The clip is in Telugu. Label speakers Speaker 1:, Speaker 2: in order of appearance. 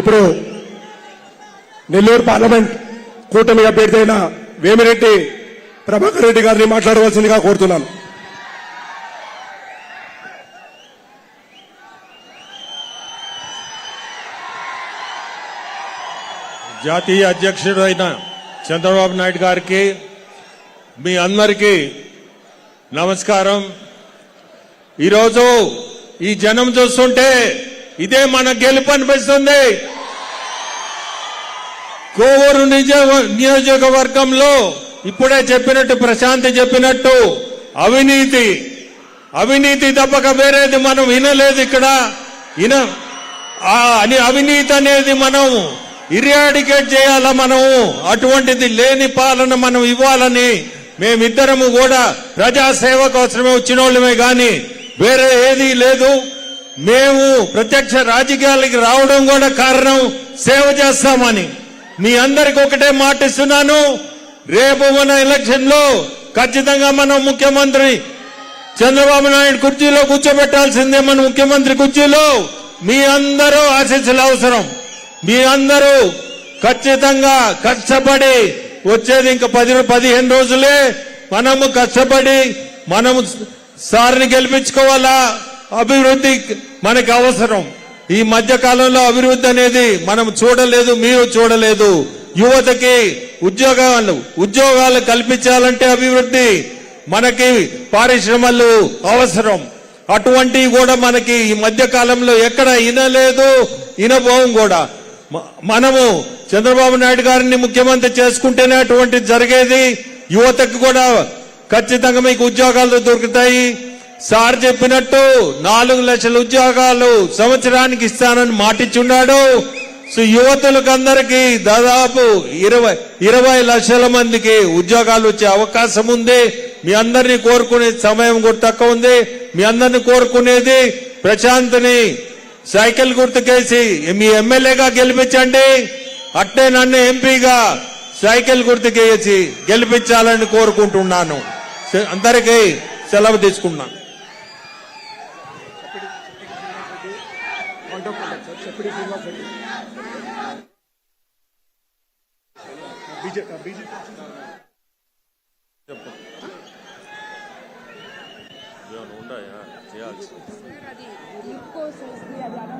Speaker 1: ఇప్పుడు నెల్లూరు పార్లమెంట్ కూటమి అభ్యర్థి వేమిరెడ్డి ప్రభాకర్ రెడ్డి గారిని మాట్లాడవలసిందిగా కోరుతున్నాను.
Speaker 2: జాతీయ అధ్యక్షుడు అయిన చంద్రబాబు నాయుడు గారికి మీ అందరికీ నమస్కారం. ఈరోజు ఈ జనం చూస్తుంటే ఇదే మన గెలుపు అనిపిస్తుంది కోవూరు నిజ నియోజకవర్గంలో ఇప్పుడే చెప్పినట్టు ప్రశాంతి చెప్పినట్టు అవినీతి అవినీతి తప్పక వేరేది మనం వినలేదు ఇక్కడ. విన అని అవినీతి అనేది మనం ఇరియాడికేట్ చేయాలా మనం అటువంటిది లేని పాలన మనం ఇవ్వాలని మేమిద్దరము కూడా ప్రజాసేవ కోసమే వచ్చిన వాళ్ళమే గాని వేరే ఏదీ లేదు. మేము ప్రత్యక్ష రాజకీయాలకి రావడం కూడా కారణం సేవ చేస్తామని. మీ అందరికి ఒకటే మాటిస్తున్నాను రేపు మన ఎలక్షన్లో ఖచ్చితంగా మనం ముఖ్యమంత్రి చంద్రబాబు నాయుడు కుర్చీలో కూర్చోబెట్టాల్సిందే మన ముఖ్యమంత్రి కుర్చీలో. మీ అందరూ ఆశీస్సులు అవసరం. మీ అందరూ ఖచ్చితంగా కష్టపడి వచ్చేది ఇంకా పది పదిహేను రోజులే. మనము కష్టపడి మనము సార్ని గెలిపించుకోవాలా? అభివృద్ధి మనకి అవసరం. ఈ మధ్య కాలంలో అభివృద్ధి అనేది మనం చూడలేదు మీరు చూడలేదు. యువతకి ఉద్యోగాలు ఉద్యోగాలు కల్పించాలంటే అభివృద్ధి మనకి పారిశ్రమలు అవసరం. అటువంటివి కూడా మనకి ఈ మధ్య కాలంలో ఎక్కడ ఇనలేదు ఇనబోం కూడా. మనము చంద్రబాబు నాయుడు గారిని ముఖ్యమంత్రి చేసుకుంటేనే అటువంటి జరిగేది. యువతకు కూడా ఖచ్చితంగా మీకు ఉద్యోగాలు దొరుకుతాయి. సార్ చెప్పినట్టు నాలుగు లక్షల ఉద్యోగాలు సంవత్సరానికి ఇస్తానని మాటిచ్చున్నాడు. సో యువతులకు అందరికీ దాదాపు ఇరవై ఇరవై లక్షల మందికి ఉద్యోగాలు వచ్చే అవకాశం ఉంది. మీ అందరినీ కోరుకునే సమయం కూడా తక్కువ ఉంది. మీ అందరిని కోరుకునేది ప్రశాంత్ని సైకిల్ గుర్తుకేసి మీ ఎమ్మెల్యేగా గెలిపించండి. అట్టే నన్ను ఎంపీగా సైకిల్ గుర్తుకేసి గెలిపించాలని కోరుకుంటున్నాను. అందరికీ సెలవు తీసుకున్నాను.
Speaker 3: సార్ అది లిప్ కోర్స్ అది అనౌన్స్ చేశారు